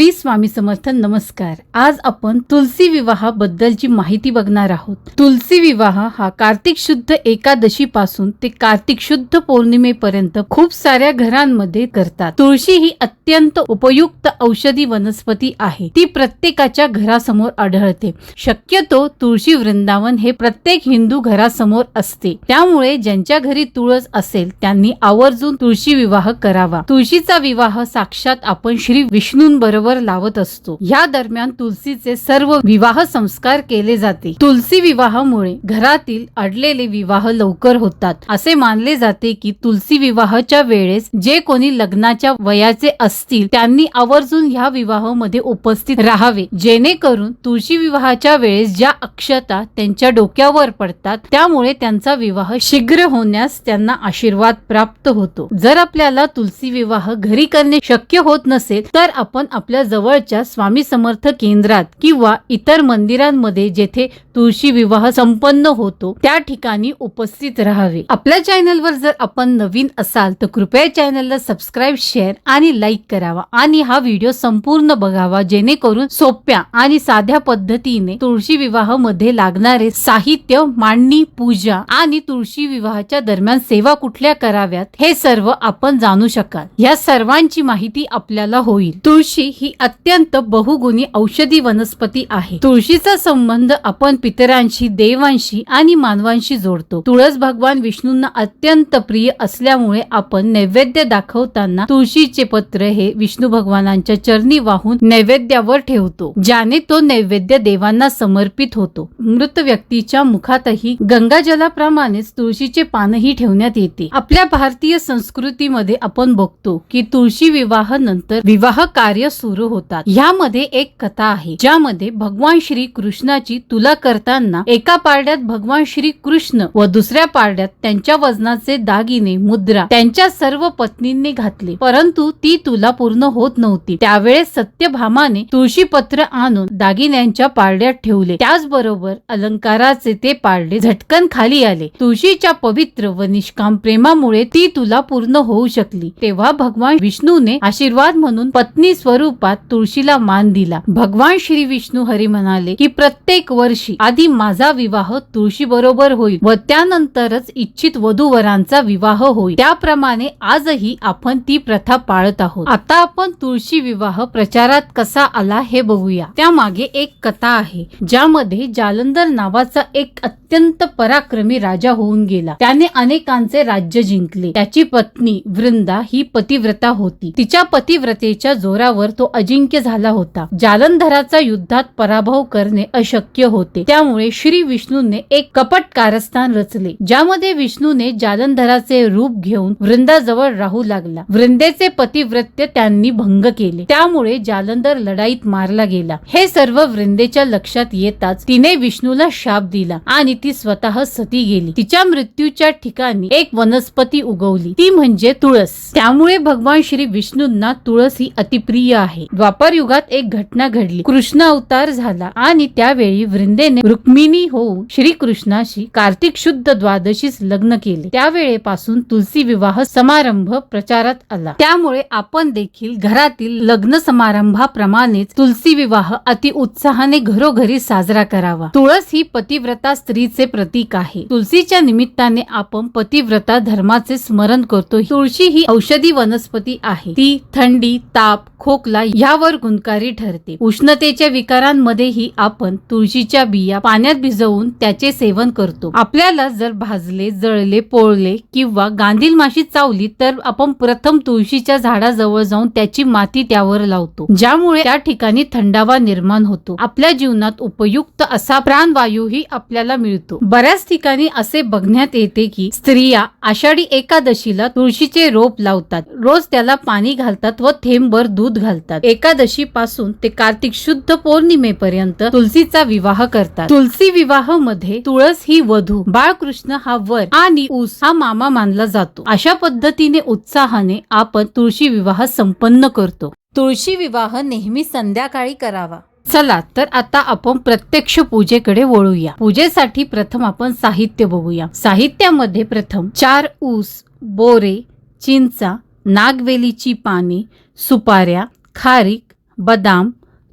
श्री स्वामी समर्थ नमस्कार. आज आपण तुलसी विवाहाबद्दलची माहिती बघणार आहोत. तुलसी विवाह हा कार्तिक शुद्ध एकादशी पासून ते कार्तिक शुद्ध पौर्णिमेपर्यंत खूप साऱ्या घरांमध्ये करतात. तुळशी ही अत्यंत उपयुक्त औषधी वनस्पती आहे. ती प्रत्येकाच्या घरासमोर आढळते. शक्यतो तुळशी वृंदावन हे प्रत्येक हिंदू घरासमोर असते. त्यामुळे ज्यांच्या घरी तुळस असेल त्यांनी आवर्जून तुळशी विवाह करावा. तुळशीचा विवाह साक्षात आपण श्री विष्णूंबरोबर लावत असतो. या दरम्यान तुलसीचे सर्व विवाह संस्कार केले जाते. तुलसी विवाहामुळे घरातील अडलेले विवाह लवकर होतात. असे मानले जाते की तुलसी विवाहाच्या वेळेस जे कोणी लग्नाच्या वयाचे असतील त्यांनी आवर्जून ह्या विवाहामध्ये उपस्थित राहावे. जेणेकरून तुळशी विवाहाच्या वेळेस ज्या अक्षता त्यांच्या डोक्यावर पडतात त्यामुळे त्यांचा विवाह शीघ्र होण्यास त्यांना आशीर्वाद प्राप्त होतो. जर आपल्याला तुलसी विवाह घरी करणे शक्य होत नसेल तर आपण आपल्या जवळच्या स्वामी समर्थ केंद्रात किंवा इतर मंदिरांमध्ये जेथे तुळशी विवाह संपन्न होतो त्या ठिकाणी उपस्थित राहावे. आपल्या चॅनलवर जर आपण नवीन असाल तर कृपया चॅनलला सबस्क्राईब शेअर आणि लाईक करावा आणि हा व्हिडिओ संपूर्ण बघावा जेणेकरून सोप्या आणि साध्या पद्धतीने तुळशी विवाहामध्ये लागणारे साहित्य मांडणी पूजा आणि तुळशी विवाहाच्या दरम्यान सेवा कुठल्या कराव्यात हे सर्व आपण जाणू शकाल. या सर्वांची माहिती आपल्याला होईल. तुळशी ही अत्यंत बहुगुणी औषधी वनस्पती आहे. तुळशीचा संबंध आपण पितरांशी देवांशी आणि मानवांशी जोडतो. तुळस भगवान विष्णूंना अत्यंत प्रिय असल्यामुळे आपण नैवेद्य दाखवताना तुळशीचे पत्र हे विष्णू भगवानांच्या चरणी वाहून नैवेद्यावर ठेवतो ज्याने तो नैवेद्य देवांना समर्पित होतो. मृत व्यक्तीच्या मुखातही गंगाजलाप्रमाणेच तुळशीचे पानही ठेवण्यात येते. आपल्या भारतीय संस्कृतीमध्ये आपण बघतो की तुळशी विवाह नंतर विवाह कार्य सुरू होतात. यामध्ये एक कथा आहे ज्यामध्ये भगवान श्री कृष्णाची तुला करताना एका पारड्यात भगवान श्री कृष्ण व दुसऱ्या पारड्यात त्यांच्या वजनाचे दागिने मुद्रा त्यांच्या सर्व पत्नींनी घातले. परंतु ती तुला पूर्ण होत नव्हती. त्यावेळेस सत्यभामाने तुळशी पत्र आणून दागिन्यांच्या पारड्यात ठेवले. त्याचबरोबर अलंकाराचे ते पारडे झटकन खाली आले. तुळशीच्या पवित्र व निष्काम प्रेमामुळे ती तुला पूर्ण होऊ शकली. तेव्हा भगवान विष्णूने आशीर्वाद म्हणून पत्नी स्वरूपात तुळशीला मान दिला. भगवान श्री विष्णू हरी म्हणाले की प्रत्येक वर्षी आधी माझा विवाह तुळशी बरोबर होईल व त्यानंतरच इच्छित वधूवरांचा विवाह होईल. त्याप्रमाणे आजही आपण ती प्रथा पाळत आहोत. आता आपण तुळशी विवाह प्रचारात कसा आला हे बघूया. त्यामागे एक कथा आहे ज्यामध्ये जालंधर नावाचा एक अत्यंत पराक्रमी राजा होऊन गेला. त्याने अनेकांचे राज्य जिंकले. त्याची पत्नी वृंदा ही पतिव्रता होती. तिच्या पतिव्रतेच्या जोरावर तो अजिंक्य झाला होता. जालंधराचा युद्धात पराभव करणे अशक्य होते. त्यामुळे श्री विष्णूने एक कपट कारस्थान रचले ज्यामध्ये विष्णूने जालंधराचे रूप घेऊन वृंदाजवळ राहू लागला. वृंदेचे पतिव्रत्य त्यांनी भंग केले. त्यामुळे जालंधर लढाईत मारला गेला. हे सर्व वृंदेच्या लक्षात येताच तिने विष्णूला शाप दिला आणि ती स्वतः सती गेली. तिच्या मृत्यूच्या ठिकाणी एक वनस्पती उगवली. ती म्हणजे तुळस. त्यामुळे भगवान श्री विष्णूंना तुळस ही अतिप्रिय आहे. द्वापर युगात एक घटना घडली. कृष्ण अवतार झाला आणि त्यावेळी वृंदेने रुक्मिणी होऊन श्रीकृष्णाशी कार्तिक शुद्ध द्वादशीस लग्न केले. त्यावेळेपासून तुलसी विवाह समारंभ प्रचारात आला. त्यामुळे आपण देखील घरातील लग्न समारंभाप्रमाणेच तुलसी विवाह अति उत्साहाने घरोघरी साजरा करावा. तुळस ही पतिव्रता स्त्रीचे प्रतीक आहे. तुलसीच्या निमित्ताने आपण पतिव्रता धर्माचे स्मरण करतो तुळशी ही औषधी वनस्पती आहे. ती थंडी ताप खोकला यावर गुणकारी ठरते. उष्णतेच्या विकारांमध्येही आपण तुळशीच्या बिया पाण्यात भिजवून त्याचे सेवन करतो. आपल्याला जर भाजले जळले पोळले किंवा गांधील माशी चावली तर आपण प्रथम तुळशीच्या झाडाजवळ जाऊन त्याची माती त्यावर लावतो. ज्यामुळे त्या ठिकाणी थंडावा निर्माण होतो. आपल्या जीवनात उपयुक्त असा प्राणवायूही आपल्याला मिळतो. बऱ्याच ठिकाणी असे बघण्यात येते की स्त्रिया आषाढी एकादशीला तुळशीचे रोप लावतात. रोज त्याला पाणी घालतात व थेंबभर दूध घालतात. एकादशी पासून ते कार्तिक शुद्ध पौर्णिमेपर्यंत तुलसीचा विवाह करतात. तुलसी विवाहमध्ये तुळस ही वधू बाळकृष्ण हा वर आणि ऊस हा मामा मानला जातो. अशा पद्धतीने उत्साहाने आपण तुळशी विवाह संपन्न करतो. तुळशी विवाह नेहमी संध्याकाळी करावा. चला तर आता आपण प्रत्यक्ष पूजेकडे वळूया. पूजेसाठी प्रथम आपण साहित्य बघूया. साहित्यामध्ये प्रथम चार ऊस बोरे चिंचा नागवेलीची पाने सुपाऱ्या खारीक बदाम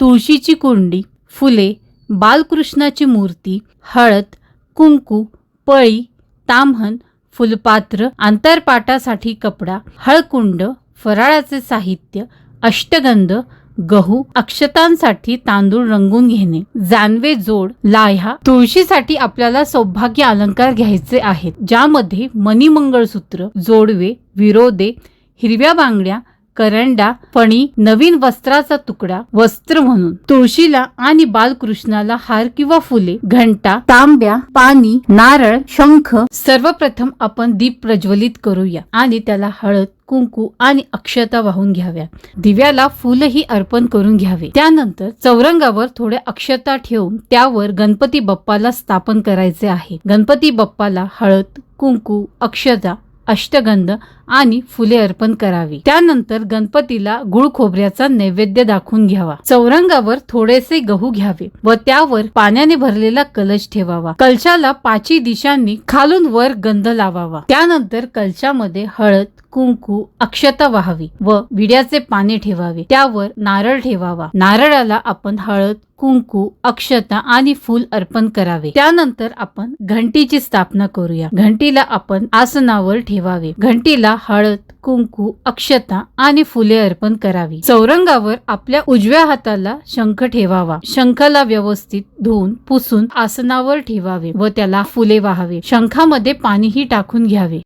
तुळशीची कुंडी फुले बालकृष्णाची मूर्ती हळद कुंकू पळी ताम्हण फुलपात्र आंतरपाटासाठी कपडा हळकुंड फराळाचे साहित्य अष्टगंध गहू अक्षतांसाठी तांदूळ रंगून घेणे जानवे जोड लाह्या तुळशीसाठी आपल्याला सौभाग्य अलंकार घ्यायचे आहेत ज्यामध्ये मणिमंगळसूत्र जोडवे विरोदे हिरव्या बांगड्या करंडा फणी नवीन वस्त्राचा तुकडा वस्त्र म्हणून. तुळशीला आणि बालकृष्णाला हार किंवा फुले घंटा तांब्या पाणी नारळ शंख सर्वप्रथम आपण दीप प्रज्वलित करूया आणि त्याला हळद कुंकू आणि अक्षता वाहून घ्याव्या. दिव्याला फुलही अर्पण करून घ्यावे. त्यानंतर चौरंगावर थोड्या अक्षता ठेवून त्यावर गणपती बाप्पाला स्थापन करायचे आहे. गणपती बाप्पाला हळद कुंकू अक्षता अष्टगंध आणि फुले अर्पण करावी. त्यानंतर गणपतीला गुळ खोबऱ्याचा नैवेद्य दाखवून घ्यावा. चौरंगावर थोडेसे गहू घ्यावे व त्यावर पाण्याने भरलेला कलश ठेवावा. कलशाला पाची दिशांनी खालून वर गंध लावावा. त्यानंतर कलशामध्ये हळद कुंकू अक्षता व्हावी व विड्याचे पाने ठेवावे. त्यावर नारळ ठेवावा. नारळाला आपण हळद कुंकू अक्षता आणि फूल अर्पण करावे. त्यानंतर आपण घंटीची स्थापना करूया. घंटीला आपण आसनावर ठेवावे. घंटीला हळद कुंकू अक्षता आणि फुले अर्पण करावी. चौरंगावर आपल्या उजव्या हाताला शंख ठेवावा. शंखाला व्यवस्थित धुवून पुसून आसनावर ठेवावे व त्याला फुले वाहावे. शंखामध्ये पाणीही टाकून घ्यावे.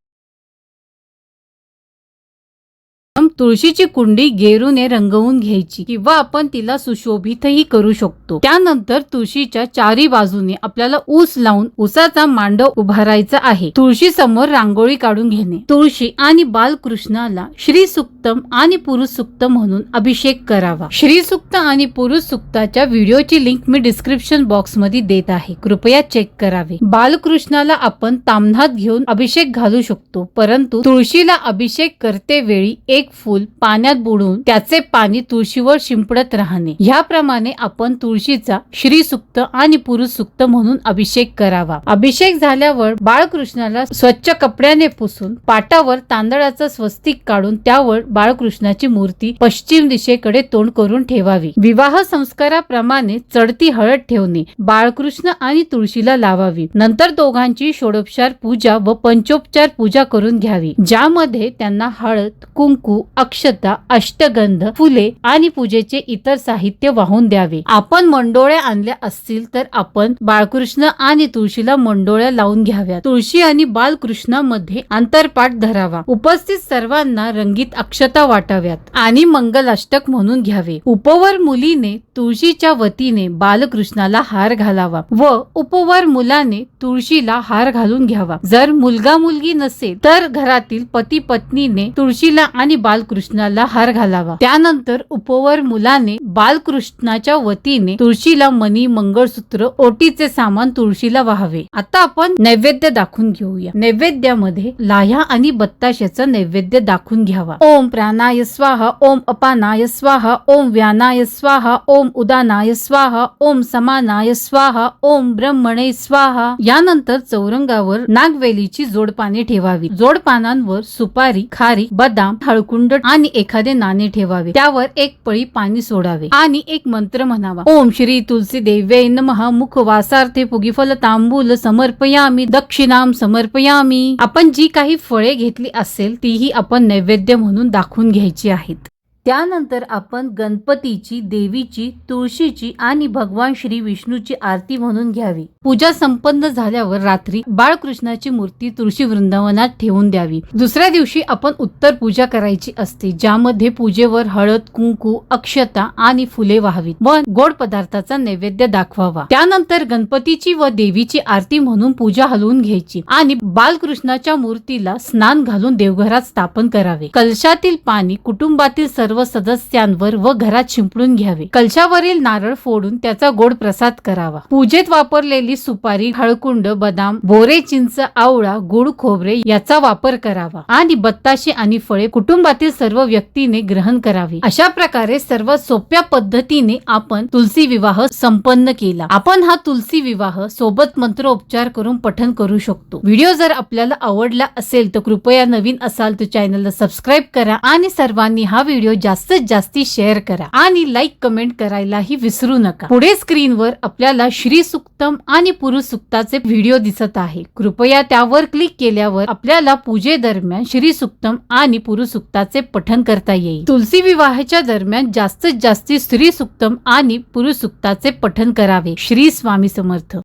तुळशीची कुंडी गेरूने रंगवून घ्यायची किंवा आपण तिला सुशोभितही करू शकतो. त्यानंतर तुळशीच्या चारी बाजूने आपल्याला ऊस लावून ऊसाचा मांडव उभारायचा आहे. तुळशी समोर रांगोळी काढून घेणे. तुळशी आणि बालकृष्णाला श्री सुक्तम आणि पुरुष सुक्त म्हणून अभिषेक करावा. श्री सुक्त आणि पुरुष सुक्ताच्या व्हिडिओची लिंक मी डिस्क्रिप्शन बॉक्समध्ये देत आहे. कृपया चेक करावे. बालकृष्णाला आपण तामनात घेऊन अभिषेक घालू शकतो. परंतु तुळशीला अभिषेक करते वेळी एक फूल पाण्यात बुडून त्याचे पाणी तुळशीवर शिंपडत राहणे. ह्याप्रमाणे आपण तुळशीचा श्री सुक्त आणि पुरुष सुक्त म्हणून अभिषेक करावा. अभिषेक झाल्यावर बाळकृष्णाला स्वच्छ कपड्याने पुसून पाटावर तांदळाचा स्वस्तिक काढून त्यावर बाळकृष्णाची मूर्ती पश्चिम दिशेकडे तोंड करून ठेवावी. विवाह संस्काराप्रमाणे चढती हळद ठेवणे बाळकृष्ण आणि तुळशीला लावावी. नंतर दोघांची षोडोपचार पूजा व पंचोपचार पूजा करून घ्यावी ज्यामध्ये त्यांना हळद कुंकू अक्षता अष्टगंध फुले आणि पूजेचे इतर साहित्य वाहून द्यावे. आपण मंडोळ्या आणल्या असतील तर आपण बाळकृष्ण आणि तुळशीला मंडोळ्या लावून घ्याव्या तुळशी आणि बालकृष्णामध्ये आंतरपाठ धरावा. उपस्थित सर्वांना रंगीत अक्षता वाटाव्यात आणि मंगलाष्टक म्हणून घ्यावे. उपवर मुलीने तुळशीच्या वतीने बालकृष्णाला हार घालावा व उपवर मुलाने तुळशीला हार घालून घ्यावा. जर मुलगा मुलगी नसेल तर घरातील पती पत्नीने तुळशीला आणि बालकृष्णाला हार घालावा. त्यानंतर उपवर मुलाने बालकृष्णाच्या वतीने तुळशीला मनी मंगळसूत्र ओटीचे सामान तुळशीला वाहावे. आता आपण नैवेद्य दाखवून घेऊया. नैवेद्यामध्ये लाह्या आणि बत्ताशाचा नैवेद्य दाखवून घ्यावा. ओम प्राणाय स्वाहा ओम अपानाय स्वाहा ओम व्यानाय स्वाहा ओम उदानाय स्वाहा ओम समानाय स्वाहा ओम ब्रह्मणे स्वाहा. यानंतर चौरंगावर नागवेलीची जोडपाने ठेवावी. जोडपानांवर सुपारी खारी बदाम कुंड आणि एखादे नाणे ठेवावे. त्यावर एक पळी पाणी सोडावे. आणि एक मंत्र म्हणावा. ओम श्री तुलसी देव्य नमः. मुख वासार्थे पुगीफल तांबूल समर्पयामी. दक्षिणाम समर्पयामी. आपण जी काही फळे घेतली असेल तीही आपण नैवेद्य म्हणून दाखवून घ्यायची आहेत. त्यानंतर आपण गणपतीची देवीची तुळशीची आणि भगवान श्री विष्णूची आरती म्हणून घ्यावी. पूजा संपन्न झाल्यावर रात्री बाळकृष्णाची मूर्ती तुळशी वृंदावनात ठेवून द्यावी. दुसऱ्या दिवशी आपण उत्तर पूजा करायची असते ज्यामध्ये पूजेवर हळद कुंकू अक्षता आणि फुले व्हावीत व गोड पदार्थाचा नैवेद्य दाखवावा. त्यानंतर गणपतीची व देवीची आरती म्हणून पूजा हलवून घ्यायची आणि बालकृष्णाच्या मूर्तीला स्नान घालून देवघरात स्थापन करावे. कलशातील पाणी कुटुंबातील सर्व सदस्यांवर व घरात शिंपडून घ्यावे. कलशावरील नारळ फोडून त्याचा गोड प्रसाद करावा. पूजेत वापरलेली सुपारी हळकुंड बदाम बोरे चिंच आवळा गुड खोबरे याचा वापर करावा आणि बत्ताशे आणि फळे कुटुंबातील सर्व व्यक्तीने ग्रहण करावे. अशा प्रकारे सर्व सोप्या पद्धतीने आपण तुलसी विवाह संपन्न केला. आपण हा तुलसी विवाह सोबत मंत्रोपचार करून पठन करू शकतो. व्हिडिओ जर आपल्याला आवडला असेल तर कृपया नवीन असाल तर चॅनलला सबस्क्राईब करा आणि सर्वांनी हा व्हिडिओ जास्तीत जास्ती शेअर करा आणि लाईक कमेंट करायलाही विसरू नका. पुढे स्क्रीनवर आपल्याला श्री सुक्तम आणि पुरुष सुक्ताचे व्हिडिओ दिसत आहे. कृपया त्यावर क्लिक केल्यावर आपल्याला पूजेदरम्यान श्री सुक्तम आणि पुरुष सुक्ताचे पठन करता येईल. तुलसी विवाहाच्या दरम्यान जास्तीत जास्ती स्त्री सुक्तम आणि पुरुष सुक्ताचे पठन करावे. श्री स्वामी समर्थ.